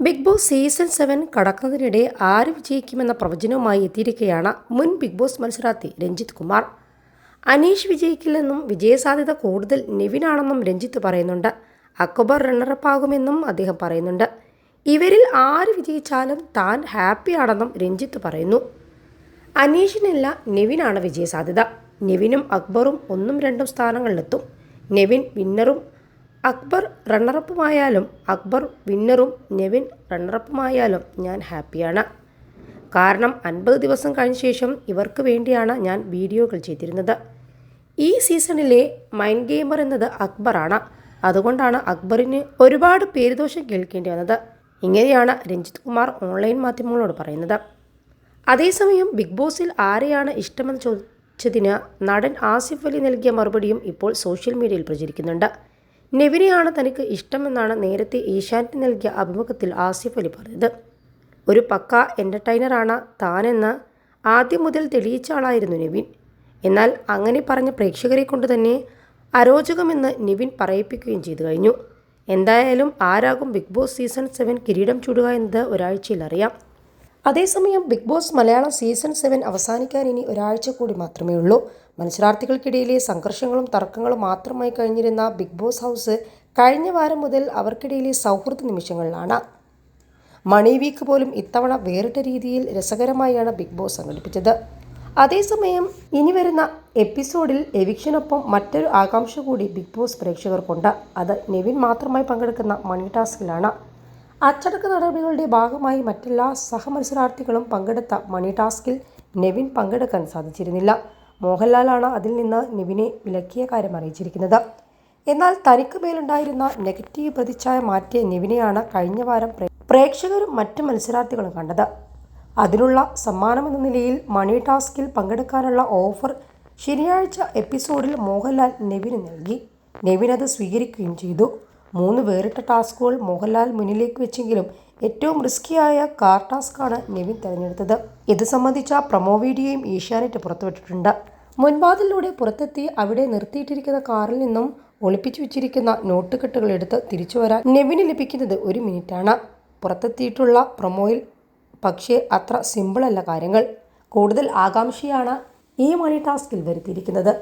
Big boss season seven കടക്കുന്നതിനിടെ ആര് വിജയിക്കുമെന്ന പ്രവചനവുമായി എത്തിയിരിക്കുകയാണ് മുൻ ബിഗ് ബോസ് മത്സരാർത്ഥി രഞ്ജിത്ത് കുമാർ. അനീഷ് വിജയിക്കില്ലെന്നും വിജയസാധ്യത കൂടുതൽ നിവിനാണെന്നും രഞ്ജിത്ത് പറയുന്നുണ്ട്. അക്ബർ റണ്ണറപ്പ് റണ്ണറപ്പാകുമെന്നും അദ്ദേഹം പറയുന്നുണ്ട്. ഇവരിൽ ആര് വിജയിച്ചാലും താൻ ഹാപ്പിയാണെന്നും രഞ്ജിത്ത് പറയുന്നു. അനീഷിനല്ല നെവിനാണ് വിജയസാധ്യത. നെവിനും അക്ബറും ഒന്നും രണ്ടും സ്ഥാനങ്ങളിലെത്തും. നെവിൻ വിന്നറും അക്ബർ റണ്ണറപ്പുമായാലും അക്ബർ വിന്നറും നെവിൻ റണ്ണറപ്പുമായാലും ഞാൻ ഹാപ്പിയാണ് കാരണം അൻപത് ദിവസം കഴിഞ്ഞ ശേഷം ഇവർക്ക് വേണ്ടിയാണ് ഞാൻ വീഡിയോകൾ ചെയ്തിരുന്നത്. ഈ സീസണിലെ മൈൻഡ് ഗെയിമർ എന്നത് അക്ബറാണ്. അതുകൊണ്ടാണ് അക്ബറിന് ഒരുപാട് പേരുദോഷം കേൾക്കേണ്ടി വന്നത്. ഇങ്ങനെയാണ് രഞ്ജിത്ത് കുമാർ ഓൺലൈൻ മാധ്യമങ്ങളോട് പറയുന്നത്. അതേസമയം ബിഗ് ബോസിൽ ആരെയാണ് ഇഷ്ടമെന്ന് ചോദിച്ചതിന് നടൻ ആസിഫ് അലി നൽകിയ മറുപടിയും ഇപ്പോൾ സോഷ്യൽ മീഡിയയിൽ പ്രചരിക്കുന്നുണ്ട്. നെവിനെയാണ് തനിക്ക് ഇഷ്ടമെന്നാണ് നേരത്തെ ഏഷ്യാനെറ്റ് നൽകിയ അഭിമുഖത്തിൽ ആസിഫ് അലി പറഞ്ഞത്. ഒരു പക്ക എന്റർടൈനറാണ് താനെന്ന് ആദ്യം മുതൽ തെളിയിച്ച ആളായിരുന്നു നിവിൻ. എന്നാൽ അങ്ങനെ പറഞ്ഞ പ്രേക്ഷകരെ കൊണ്ട് തന്നെ അരോചകമെന്ന് നിവിൻ പറയിപ്പിക്കുകയും ചെയ്തു കഴിഞ്ഞു. എന്തായാലും ആരാകും ബിഗ് ബോസ് സീസൺ സെവൻ കിരീടം ചൂടുക എന്നത് ഒരാഴ്ചയിൽ അറിയാം. അതേസമയം big boss Malayalam season seven അവസാനിക്കാൻ ഇനി ഒരാഴ്ച കൂടി മാത്രമേ ഉള്ളൂ. മത്സരാർത്ഥികൾക്കിടയിലെ സംഘർഷങ്ങളും തർക്കങ്ങളും മാത്രമായി കഴിഞ്ഞിരുന്ന ബിഗ് ബോസ് ഹൗസ് കഴിഞ്ഞ വാരം മുതൽ അവർക്കിടയിലെ സൗഹൃദ നിമിഷങ്ങളിലാണ്. മണി വീക്ക് പോലും ഇത്തവണ വേറിട്ട രീതിയിൽ രസകരമായാണ് ബിഗ് ബോസ് സംഘടിപ്പിച്ചത്. അതേസമയം ഇനി വരുന്ന എപ്പിസോഡിൽ എവിക്ഷനൊപ്പം മറ്റൊരു ആകാംക്ഷ കൂടി ബിഗ് ബോസ് പ്രേക്ഷകർക്കുണ്ട്. അത് നെവിൻ മാത്രമായി പങ്കെടുക്കുന്ന മണി ടാസ്കിലാണ് അച്ചടക്ക നടപടികളുടെ ഭാഗമായി മറ്റെല്ലാ സഹമത്സരാർത്ഥികളും പങ്കെടുത്ത മണി ടാസ്കിൽ നെവിൻ പങ്കെടുക്കാൻ സാധിച്ചിരുന്നില്ല. മോഹൻലാലാണ് അതിൽ നിന്ന് നിവിനെ വിലക്കിയ കാര്യം അറിയിച്ചിരിക്കുന്നത്. എന്നാൽ തനിക്ക് മേലുണ്ടായിരുന്ന നെഗറ്റീവ് പ്രതിച്ഛായ മാറ്റിയ നിവിനെയാണ് കഴിഞ്ഞ വാരം പ്രേക്ഷകരും മറ്റ് മത്സരാർത്ഥികളും കണ്ടത്. അതിനുള്ള സമ്മാനമെന്ന നിലയിൽ മണി ടാസ്കിൽ പങ്കെടുക്കാനുള്ള ഓഫർ ശനിയാഴ്ച എപ്പിസോഡിൽ മോഹൻലാൽ നെവിന് നൽകി. നെവിൻ അത് സ്വീകരിക്കുകയും ചെയ്തു. മൂന്ന് വേറിട്ട ടാസ്കുകൾ മോഹൻലാൽ മുന്നിലേക്ക് വെച്ചെങ്കിലും ഏറ്റവും റിസ്കിയായ കാർ ടാസ്ക്കാണ് നെവിൻ തിരഞ്ഞെടുത്തത്. ഇത് സംബന്ധിച്ച പ്രൊമോ വീഡിയോയും ഏഷ്യാനെറ്റ് പുറത്തുവിട്ടിട്ടുണ്ട്. മുൻവാതിലൂടെ പുറത്തെത്തി അവിടെ നിർത്തിയിട്ടിരിക്കുന്ന കാറിൽ നിന്നും ഒളിപ്പിച്ചു വെച്ചിരിക്കുന്ന നോട്ടുകെട്ടുകൾ എടുത്ത് തിരിച്ചു വരാൻ നെവിന് ലഭിക്കുന്നത് ഒരു മിനിറ്റാണ്. പുറത്തെത്തിയിട്ടുള്ള പ്രൊമോയിൽ പക്ഷേ അത്ര സിമ്പിളല്ല കാര്യങ്ങൾ. കൂടുതൽ ആകാംക്ഷയാണ് ഈ മണി ടാസ്കിൽ വരുത്തിയിരിക്കുന്നത്.